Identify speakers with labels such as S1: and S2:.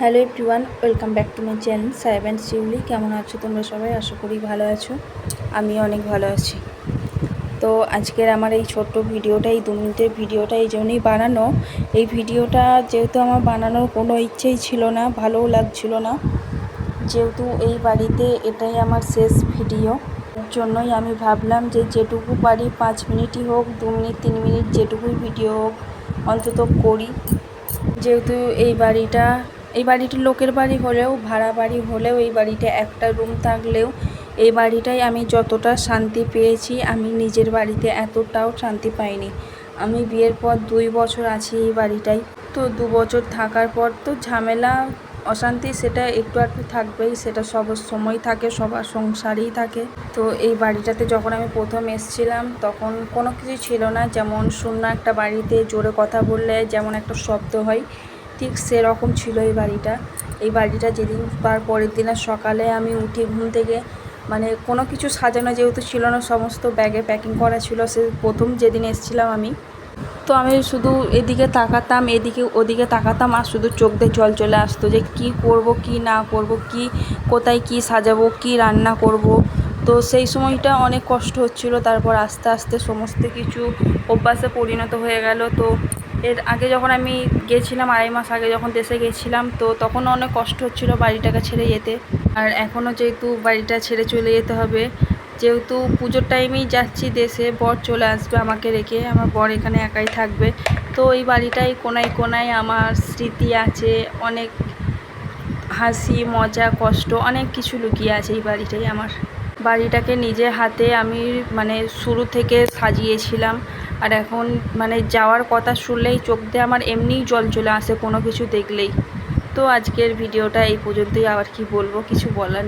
S1: Hello everyone, welcome back to my channel Saheb and Shiuli. কেমন আছো তোমরা সবাই? আশা করি ভালো আছো। আমি অনেক ভালো আছি। তো আজকের আমার এই ছোট্ট ভিডিওটা, এই দু মিনিটের ভিডিওটা এই জন্যই বানানো। এই ভিডিওটা যেহেতু আমার বানানোর কোনো ইচ্ছেই ছিল না, ভালোও লাগছিল না। যেহেতু এই বাড়িতে এটাই আমার শেষ ভিডিও। জন্যই আমি ভাবলাম যে যেটুকু পারি পাঁচ মিনিটই হোক, দু মিনিট, তিন মিনিট যেটুকুই ভিডিও হোক, অন্তত করি। যেহেতু এই বাড়িটা এই বাড়িটি লোকের বাড়ি হলেও, ভাড়া বাড়ি হলেও, এই বাড়িতে একটা রুম থাকলেও, এই বাড়িটায় আমি যতটা শান্তি পেয়েছি, আমি নিজের বাড়িতে এতটাও শান্তি পাইনি। আমি বিয়ের পর দুই বছর আছি এই বাড়িটায় তো দু বছর থাকার পর তো ঝামেলা, অশান্তি সেটা একটু একটু থাকবেই, সেটা সব সময় থাকে, সবার সংসারেই থাকে। তো এই বাড়িটাতে যখন আমি প্রথম এসেছিলাম, তখন কোনো কিছু ছিল না। যেমন শূন্য একটা বাড়িতে জোরে কথা বললে, যেমন একটা শব্দ হয় ঠিক সেরকম ছিল এই বাড়িটা। এই বাড়িটা যেদিন তার পরের দিনের সকালে আমি উঠি ঘুম থেকে মানে কোনো কিছু সাজানো যেহেতু ছিল না, সমস্ত ব্যাগে প্যাকিং করা ছিল, সে প্রথম যেদিন এসেছিলাম আমি। তো আমি শুধু এদিকে তাকাতাম, এদিকে, ওদিকে তাকাতাম আর শুধু চোখ দিয়ে জল চলে আসতো যে কি করব, কি না করব, কি, কোথায় কি সাজাবো, কি রান্না করব। তো সেই সময়টা অনেক কষ্ট হচ্ছিল, তারপর আস্তে আস্তে সমস্ত কিছু অভ্যাসে পরিণত হয়ে গেল। তো এর আগে যখন আমি গেছিলাম, আড়াই মাস আগে যখন দেশে গেছিলাম, তো তখন অনেক কষ্ট হচ্ছিল বাড়িটাকে ছেড়ে যেতে। আর এখনও যেহেতু বাড়িটা ছেড়ে চলে যেতে হবে, যেহেতু পুজোর টাইমেই যাচ্ছি দেশে, বর চলে আসবে আমাকে রেখে। আমার বর এখানে একাই থাকবে। তো এই বাড়িটাই কোনায় কোনায় আমার স্মৃতি আছে, অনেক হাসি, মজা, কষ্ট, অনেক কিছু লুকিয়ে আছে এই বাড়িটাই আমার। বাড়িটাকে নিজের হাতে আমি মানে শুরু থেকে সাজিয়েছিলাম। আর এখন মানে যাওয়ার কথা শুনলেই চোখ দিয়ে আমার এমনিই জল চলে আসে কোনো কিছু দেখলেই। তো আজকের ভিডিওটা এই পর্যন্তই আবার কি বলব, কিছু বলার